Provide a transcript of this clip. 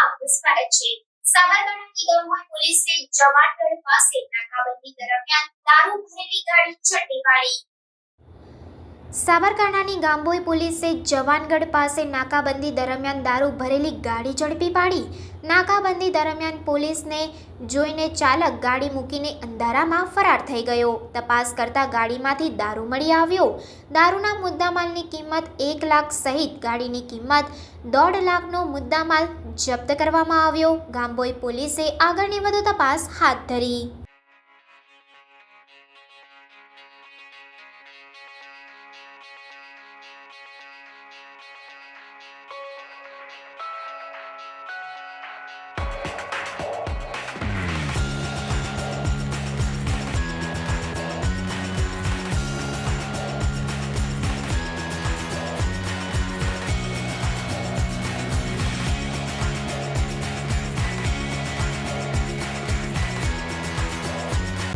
આપનું સ્વાગત છે સાબરકાંઠાની ગંગોઈ પોલીસે જવાનગઢ પાસે નાકાબંધી દરમિયાન દારૂ ભરેલી ગાડી ઝડપી પાડી. સાબરકાંઠાની ગાંબોઈ પોલીસે જવાનગઢ પાસે નાકાબંધી દરમિયાન દારૂ ભરેલી ગાડી ઝડપી પાડી. નાકાબંધી દરમિયાન પોલીસને જોઈને ચાલક ગાડી મૂકીને અંધારામાં ફરાર થઈ ગયો. તપાસ કરતા ગાડીમાંથી દારૂ મળી આવ્યો. દારૂના મુદ્દામાલની કિંમત એક લાખ સહિત ગાડીની કિંમત દોઢ લાખનો મુદ્દામાલ જપ્ત કરવામાં આવ્યો. ગાંબોઈ પોલીસે આગળની વધુ તપાસ હાથ ધરી.